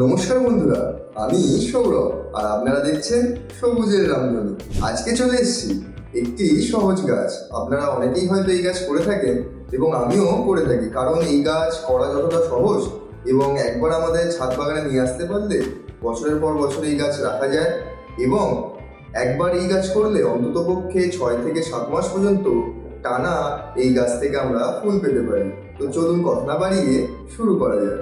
নমস্কার বন্ধুরা, আমি সৌরভ আর আপনারা দেখছেন সবুজের রামধনু আজকে চলে এসেছি একটি সহজ গাছ। আপনারা অনেকেই হয়তো এই গাছ করে থাকেন এবং আমিও করে থাকি, কারণ এই গাছ করা যতটা সহজ এবং একবার আমাদের ছাদ বাগানে নিয়ে আসতে পারলে বছরের পর বছর এই গাছ রাখা যায় এবং একবার এই গাছ করলে অন্ততপক্ষে ছয় থেকে সাত মাস পর্যন্ত টানা এই গাছ থেকে আমরা ফুল পেতে পারি। তো চলুন কথা বাড়িয়ে শুরু করা যাক।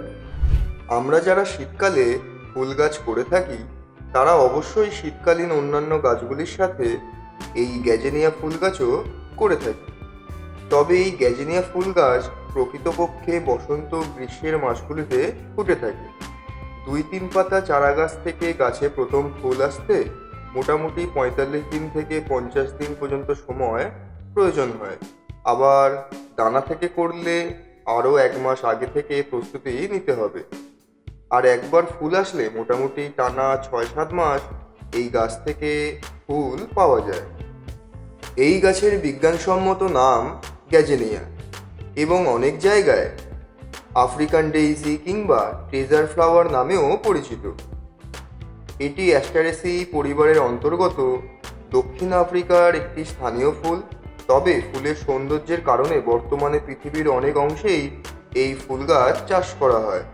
আমরা যারা শীতকালে ফুল গাছ করে থাকি, তারা অবশ্যই শীতকালীন অন্যান্য গাছগুলির সাথে এই গ্যাজেনিয়া ফুল গাছও করে থাকি। তবে এই গ্যাজেনিয়া ফুল গাছ প্রকৃতপক্ষে বসন্ত গ্রীষ্মের মাসগুলিতে ফুটে থাকে। দুই তিন পাতা চারা গাছ থেকে গাছে প্রথম ফুল আসতে মোটামুটি পঁয়তাল্লিশ দিন থেকে পঞ্চাশ দিন পর্যন্ত সময় প্রয়োজন হয়। আবার দানা থেকে করলে আরও এক মাস আগে থেকে প্রস্তুতি নিতে হবে। আর একবার ফুল আসলে মোটামুটি টানা ছয় সাত মাস এই গাছ থেকে ফুল পাওয়া যায়। এই গাছের বিজ্ঞানসম্মত নাম গ্যাজেনিয়া এবং অনেক জায়গায় আফ্রিকান ডেইজি কিংবা ট্রেজার ফ্লাওয়ার নামেও পরিচিত। এটি অ্যাস্টারেসি পরিবারের অন্তর্গত দক্ষিণ আফ্রিকার একটি স্থানীয় ফুল, তবে ফুলের সৌন্দর্যের কারণে বর্তমানে পৃথিবীর অনেক অংশেই এই ফুল গাছ চাষ করা হয়।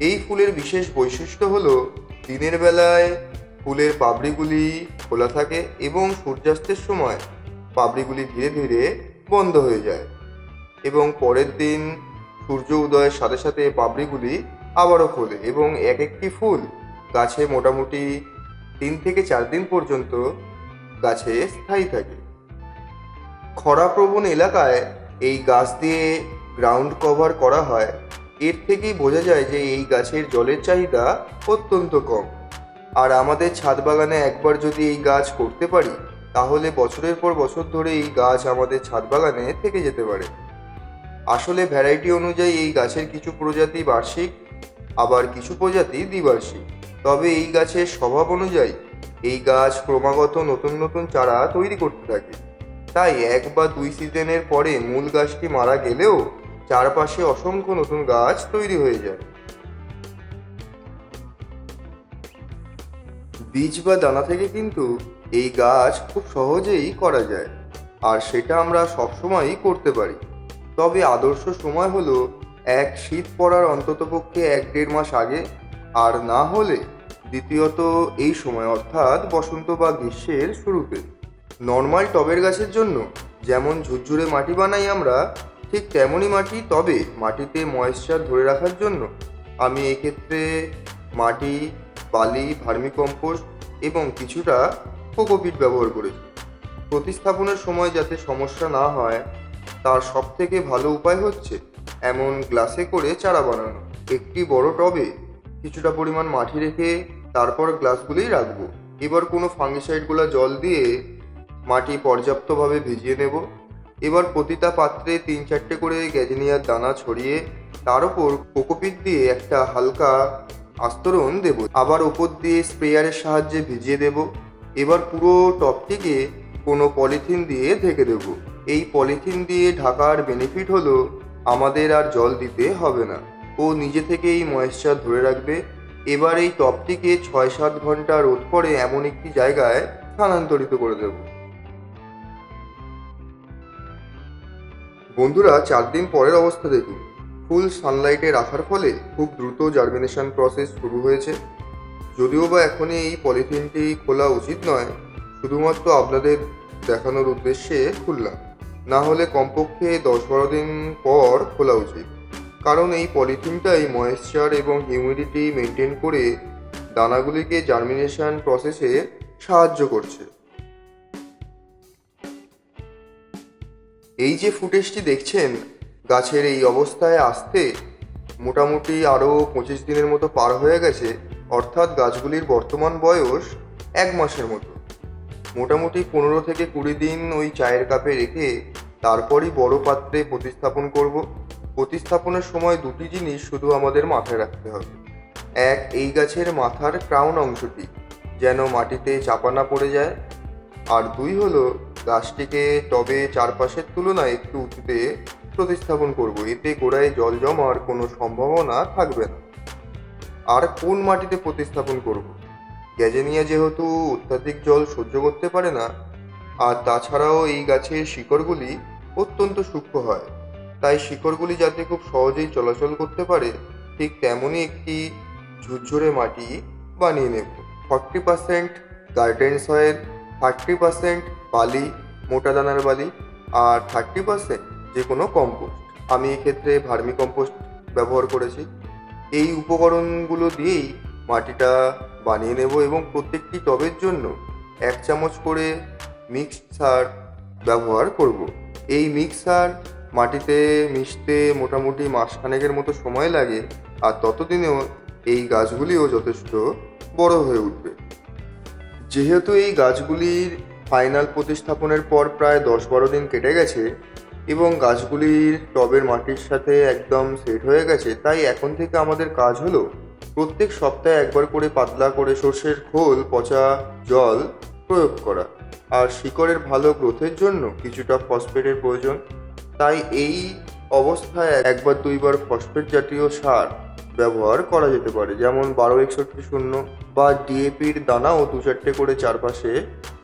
এই ফুলের বিশেষ বৈশিষ্ট্য হলো, দিনের বেলায় ফুলের পাপড়িগুলি খোলা থাকে এবং সূর্যাস্তের সময় পাপড়িগুলি ধীরে ধীরে বন্ধ হয়ে যায় এবং পরের দিন সূর্য উদয়ের সাথে সাথে পাপড়িগুলি আবারও খোলে এবং এক একটি ফুল গাছে মোটামুটি তিন থেকে চার দিন পর্যন্ত গাছে স্থায়ী থাকে। খরাপ্রবণ এলাকায় এই গাছ দিয়ে গ্রাউন্ড কভার করা হয় এর থেকেই বোঝা যায় যে এই গাছের জলের চাহিদা অত্যন্ত কম। আর আমাদের ছাদ বাগানে একবার যদি এই গাছ করতে পারি, তাহলে বছরের পর বছর ধরে এই গাছ আমাদের ছাদ বাগানে থেকে যেতে পারে। আসলে ভ্যারাইটি অনুযায়ী এই গাছের কিছু প্রজাতি বার্ষিক, আবার কিছু প্রজাতি দ্বিবার্ষিক। তবে এই গাছের স্বভাব অনুযায়ী এই গাছ ক্রমাগত নতুন নতুন চারা তৈরি করতে থাকে। তাই এক বা দুই সিজনের পরে মূল গাছটি মারা গেলেও চারপাশে অসংখ্য নতুন গাছ তৈরি হয়ে যায়। বীজ বা দানা থেকে কিন্তু এই গাছ খুব সহজেই করা যায়, আর সেটা আমরা সবসময়ই করতে পারি। তবে আদর্শ সময় হলো এক শীত পড়ার অন্ততপক্ষে এক দেড় মাস আগে, আর না হলে দ্বিতীয়ত এই সময়, অর্থাৎ বসন্ত বা গ্রীষ্মের শুরুতে। নর্মাল টবের গাছের জন্য যেমন ঝুরঝুরে মাটি বানাই আমরা ঠিক তেমনই মাটি, তবে মাটিতে ময়েশ্চার ধরে রাখার জন্য আমি এক্ষেত্রে মাটি, বালি, ভার্মিকম্পোস্ট এবং কিছুটা কোকোপিট ব্যবহার করেছি। প্রতিস্থাপনের সময় যাতে সমস্যা না হয়, তার সব থেকে ভালো উপায় হচ্ছে এমন গ্লাসে করে চারা বানানো। একটি বড় টবে কিছুটা পরিমাণ মাটি রেখে তারপর গ্লাসগুলোই রাখব। এবার কোনো ফাঙ্গিসাইডগুলো জল দিয়ে মাটি পর্যাপ্তভাবে ভিজিয়ে নেব। এবার প্রতিটা পাত্রে তিন চারটে করে গ্যাজেনিয়ার দানা ছড়িয়ে তার উপর কোকোপিট দিয়ে একটা হালকা আস্তরণ দেব। আবার ওপর দিয়ে স্প্রেয়ারের সাহায্যে ভিজিয়ে দেব। এবার পুরো টপটিকে কোনো পলিথিন দিয়ে ঢেকে দেব। এই পলিথিন দিয়ে ঢাকার বেনিফিট হলো আমাদের আর জল দিতে হবে না। ও নিজে থেকেই ময়েশ্চার ধরে রাখবে। এবার এই টপটিকে ছয় সাত ঘণ্টা রোদ পরে এমন একটি জায়গায় স্থানান্তরিত করে দেব। বন্ধুরা, চার দিন পরের অবস্থা দেখুন। ফুল সানলাইটে রাখার ফলে খুব দ্রুত জার্মিনেশন প্রসেস শুরু হয়েছে। যদিও বা এখনই এই পলিথিনটি খোলা উচিত নয়, শুধুমাত্র আপনাদের দেখানোর উদ্দেশ্যে খুললাম। না হলে কমপক্ষে দশ বারো দিন পর খোলা উচিত। কারণ এই পলিথিনটাই ময়েশ্চার এবং হিউমিডিটি মেনটেন করে দানাগুলিকে জার্মিনেশন প্রসেসে সাহায্য করছে। এই যে ফুটেজটি দেখছেন, গাছের এই অবস্থায় আসতে মোটামুটি আরও পঁচিশ দিনের মতো পার হয়ে গেছে, অর্থাৎ গাছগুলির বর্তমান বয়স এক মাসের মতো। মোটামুটি পনেরো থেকে কুড়ি দিন ওই চায়ের কাপে রেখে তারপরই বড় পাত্রে প্রতিস্থাপন করব। প্রতিস্থাপনের সময় দুটি জিনিস শুধু আমাদের মাথায় রাখতে হবে। এক, এই গাছের মাথার ক্রাউন অংশটি যেন মাটিতে চাপা না পড়ে যায়। আর দুই হলো গাছটিকে টবে চারপাশের তুলনায় একটু উঁচুতে প্রতিস্থাপন করব। এতে গোড়ায় জল জমার কোনো সম্ভাবনা থাকবে না। আর কোন মাটিতে প্রতিস্থাপন করব। গ্যাজেনিয়া যেহেতু অত্যাধিক জল সহ্য করতে পারে না, আর তাছাড়াও এই গাছের শিকড়গুলি অত্যন্ত সূক্ষ্ম হয়। তাই শিকড়গুলি যাতে খুব সহজেই চলাচল করতে পারে, ঠিক তেমনই একটি ঝুরঝুরে মাটি বানিয়ে নেব। Forty percent garden soil, thirty percent বালি, মোটা দানার বালি আর থার্টি পার্সেন্ট যে কোনো কম্পোস্ট আমি এক্ষেত্রে ভার্মি কম্পোস্ট ব্যবহার করেছি। এই উপকরণগুলো দিয়েই মাটিটা বানিয়ে নেব এবং প্রত্যেকটি টবের জন্য এক চামচ করে মিক্সড সার ব্যবহার করব। এই মিক্স সার মাটিতে মিশতে মোটামুটি মাসখানেকের মতো সময় লাগে আর ততদিনেও এই গাছগুলিও যথেষ্ট বড় হয়ে উঠবে। যেহেতু এই গাছগুলির ফাইনাল প্রতিস্থাপনের পর প্রায় দশ বারো দিন কেটে গেছে এবং গাছগুলির টবের মাটির সাথে একদম সেট হয়ে গেছে। তাই এখন থেকে আমাদের কাজ হলো প্রত্যেক সপ্তাহে একবার করে পাতলা করে সর্ষের খোল, পচা জল প্রয়োগ করা আর শিকড়ের ভালো গ্রোথের জন্য কিছুটা ফসফেটের প্রয়োজন। তাই এই অবস্থায় একবার দুইবার ফসফেট জাতীয় সার ব্যবহার করা যেতে পারে। যেমন বারো একষট্টি শূন্য বা ডিএপির দানাও দু চারটে করে চারপাশে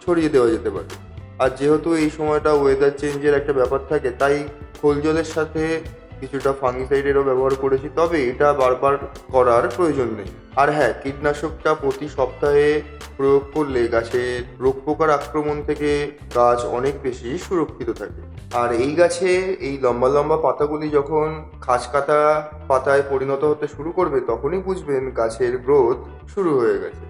ছড়িয়ে দেওয়া যেতে পারে। আর যেহেতু এই সময়টা ওয়েদার চেঞ্জের একটা ব্যাপার থাকে, তাই খোল জলের সাথে কিছুটা ফাঙ্গিসাইডেরও ব্যবহার করেছি, তবে এটা বারবার করার প্রয়োজন নেই। আর হ্যাঁ কীটনাশকটা প্রতি সপ্তাহে প্রয়োগ করলে গাছের রোগ পোকার আক্রমণ থেকে গাছ অনেক বেশি সুরক্ষিত থাকে। আর এই গাছে এই লম্বা লম্বা পাতাগুলি যখন খাঁজ কাটা পাতায় পরিণত হতে শুরু করবে, তখনই বুঝবেন গাছের গ্রোথ শুরু হয়ে গেছে।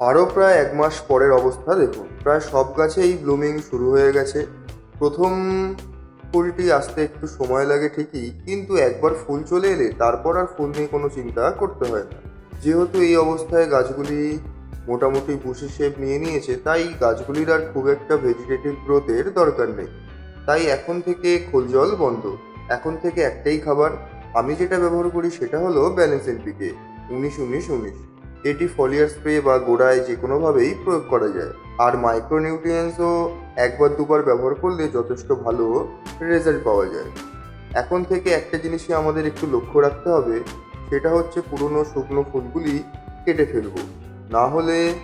আরও প্রায় এক মাস পরের অবস্থা, দেখুন। প্রায় সব গাছেই ব্লুমিং শুরু হয়ে গেছে। প্রথম ফুলটি আসতে একটু সময় লাগে ঠিকই, কিন্তু একবার ফুল চলে এলে তারপর আর ফুল নিয়ে কোনো চিন্তা করতে হয় না। যেহেতু এই অবস্থায় গাছগুলি মোটামুটি বুশি শেপ নিয়ে নিয়েছে, তাই গাছগুলির আর খুব একটা ভেজিটেটিভ গ্রোথের দরকার নেই। তাই এখন থেকে খোল জল বন্ধ। এখন থেকে একটাই খাবার। আমি যেটা ব্যবহার করি সেটা হলো ব্যালেন্স এনপিকে উনিশ উনিশ উনিশ। এটি ফলিয়ার স্প্রে বা গোড়ায় যে কোনোভাবেই প্রয়োগ করা যায়। আর মাইক্রোনিউট্রিয়েন্টসও একবার দুবার ব্যবহার করলে যথেষ্ট ভালো রেজাল্ট পাওয়া যায়। এখন থেকে একটা জিনিসই আমাদের একটু লক্ষ্য রাখতে হবে, সেটা হচ্ছে পুরনো শুকনো ফুলগুলি কেটে ফেলব। না হলে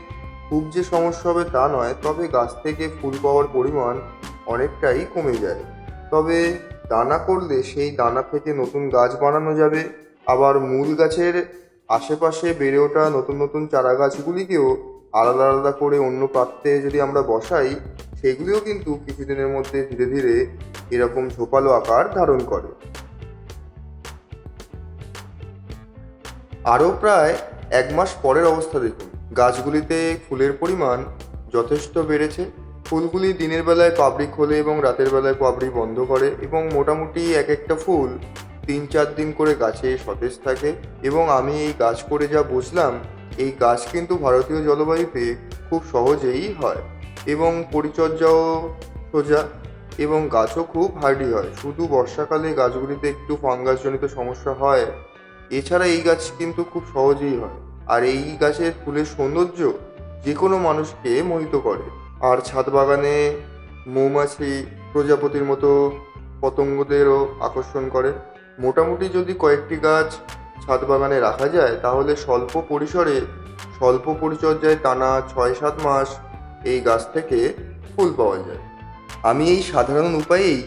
খুব যে সমস্যা হবে তা নয়, তবে গাছ থেকে ফুল পাওয়ার পরিমাণ অনেকটাই কমে যায়। তবে দানা করলে সেই দানা থেকে নতুন গাছ বানানো যাবে। আবার মূল গাছের আশেপাশে বেড়ে ওঠা নতুন নতুন চারা গাছগুলিকেও আলাদা আলাদা করে অন্য পাত্রে যদি আমরা বসাই, সেগুলিও কিন্তু কিছুদিনের মধ্যে ধীরে ধীরে এরকম ঝোপালো আকার ধারণ করে। আরও প্রায় এক মাস পরের অবস্থা দেখুন। গাছগুলিতে ফুলের পরিমাণ যথেষ্ট বেড়েছে। ফুলগুলি দিনের বেলায় পাবড়ি খোলে এবং রাতের বেলায় পাবড়ি বন্ধ করে এবং মোটামুটি এক একটা ফুল তিন চার দিন করে গাছে সতেজ থাকে এবং আমি এই গাছ করে যা বুঝলাম, এই গাছ কিন্তু ভারতীয় জলবায়ুতে খুব সহজেই হয় এবং পরিচর্যাও সোজা এবং গাছও খুব হার্ডি হয়। শুধু বর্ষাকালে গাছগুলিতে একটু ফাঙ্গাসজনিত সমস্যা হয়, এছাড়া এই গাছ কিন্তু খুব সহজেই হয়। আর এই গাছের ফুলের সৌন্দর্য যে কোনো মানুষকে মোহিত করে। আর ছাদ বাগানে মৌমাছি প্রজাপতির মতো পতঙ্গদেরও আকর্ষণ করে। মোটামুটি যদি কয়েকটি গাছ ছাদ বাগানে রাখা যায়, তাহলে স্বল্প পরিসরে স্বল্প পরিচর্যায় টানা ছয় সাত মাস এই গাছ থেকে ফুল পাওয়া যায়। আমি এই সাধারণ উপায়েই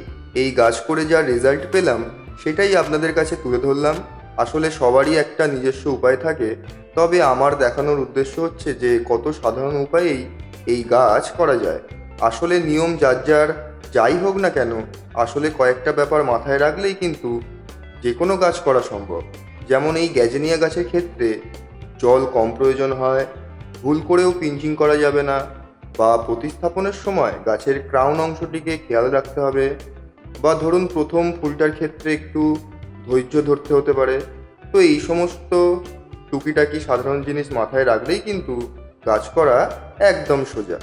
এই গাছ করে যা রেজাল্ট পেলাম, সেটাই আপনাদের কাছে তুলে ধরলাম। আসলে সবারই একটা নিজস্ব উপায় থাকে, তবে আমার দেখানোর উদ্দেশ্য হচ্ছে যে কত সাধারণ উপায়েই এই গাছ করা যায়। আসলে নিয়ম যার যার, যাই হোক না কেন, আসলে কয়েকটা ব্যাপার মাথায় রাখলেই কিন্তু যে কোনো গাছ করা সম্ভব। যেমন এই গ্যাজেনিয়া গাছের ক্ষেত্রে জল কম প্রয়োজন হয়, ভুল করেও পিঞ্চিং করা যাবে না বা প্রতিস্থাপনের সময় গাছের ক্রাউন অংশটিকে খেয়াল রাখতে হবে বা ধরুন প্রথম ফুলটার ক্ষেত্রে একটু ধৈর্য ধরতে হতে পারে। তো এই সমস্ত টুকিটাকি সাধারণ জিনিস মাথায় রাখলেই কিন্তু গাছ করা একদম সোজা।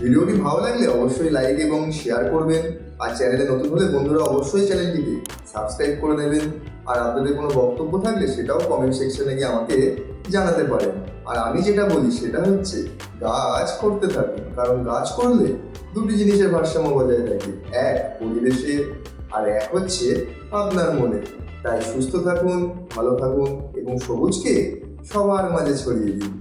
ভিডিওটি ভালো লাগলে অবশ্যই লাইক এবং শেয়ার করবেন। আর চ্যানেলে নতুন হলে বন্ধুরা অবশ্যই চ্যানেলটিকে সাবস্ক্রাইব করে নেবেন আর আপনাদের কোনো বক্তব্য থাকলে সেটাও কমেন্ট সেকশনে গিয়ে আমাকে জানাতে পারেন। আর আমি যেটা বলি সেটা হচ্ছে গাছ করতে থাকুন। কারণ গাছ করলে দুটি জিনিসের ভারসাম্য বজায় থাকে। এক, পরিবেশে, আর এক হচ্ছে আপনার মনে। তাই সুস্থ থাকুন, ভালো থাকুন এবং সবুজকে সবার মাঝে ছড়িয়ে দিন।